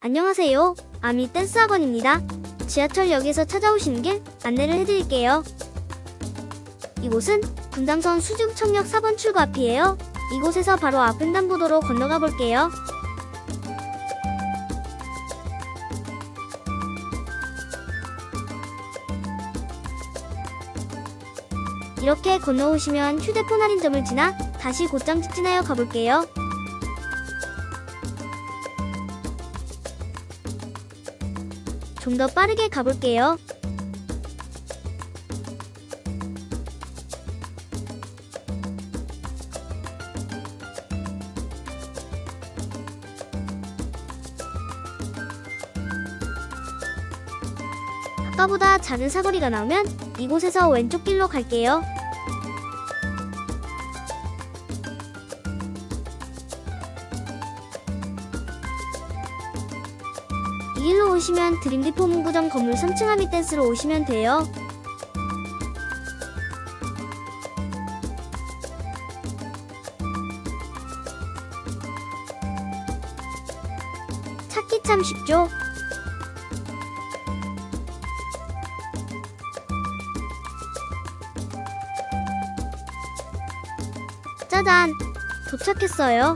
안녕하세요. 아미 댄스 학원입니다. 지하철역에서 찾아오시는 길 안내를 해드릴게요. 이곳은 분당선 수중청역 4번 출구 앞이에요. 이곳에서 바로 앞 횡단보도로 건너가 볼게요. 이렇게 건너오시면 휴대폰 할인점을 지나 다시 곧장 직진하여 가볼게요. 좀 더 빠르게 가볼게요. 아까보다 작은 사거리가 나오면 이곳에서 왼쪽 길로 갈게요. 이 길로 오시면 드림디포 문구점 건물 3층 하미 댄스로 오시면 돼요. 찾기 참 쉽죠? 짜잔! 도착했어요.